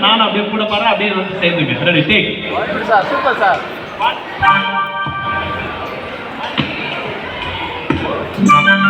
நானும் அப்படியே கூட பாடுறேன் அப்படியே வந்து சேர்ந்துங்க ready take sir super sir அண்ணன்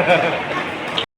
Yeah.